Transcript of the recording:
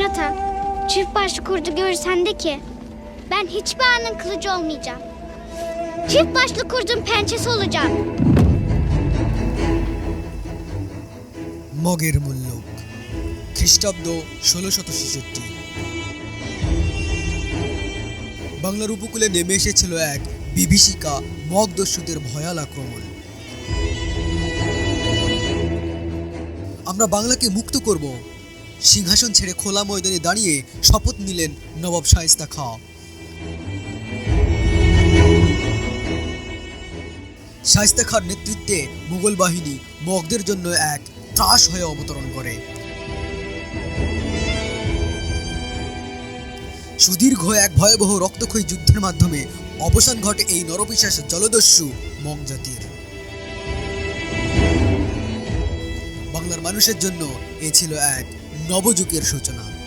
ata. Çift başlı kurdu görürsen de ki. Ben hiçbir anın kılıcı olmayacağım. Çift başlı kurdun pençesi olacağım. মগের মুল্লুক খ্রিস্টাব্দ ষোলোশত ছেষট্টি বাংলার উপকূলে নেমে এসেছিল এক বিভীষিকা মগ দস্যুদের ভয়াল আক্রমণ আমরা বাংলাকে মুক্ত করব সিংহাসন ছেড়ে খোলা ময়দানে দাঁড়িয়ে শপথ নিলেন নবাব শায়েস্তা খাঁ। শায়েস্তা খাঁর নেতৃত্বে মুঘল বাহিনী মগদের জন্য এক ত্রাস হয়ে অবতরণ করে। সুদীর্ঘ এক ভয়াবহ রক্তক্ষয়ী যুদ্ধের মাধ্যমে অবসান ঘটে এই নরপিশাস জলদস্যু মগ জাতির। বাংলার মানুষের জন্য এ ছিল এক নবযুগের সূচনা।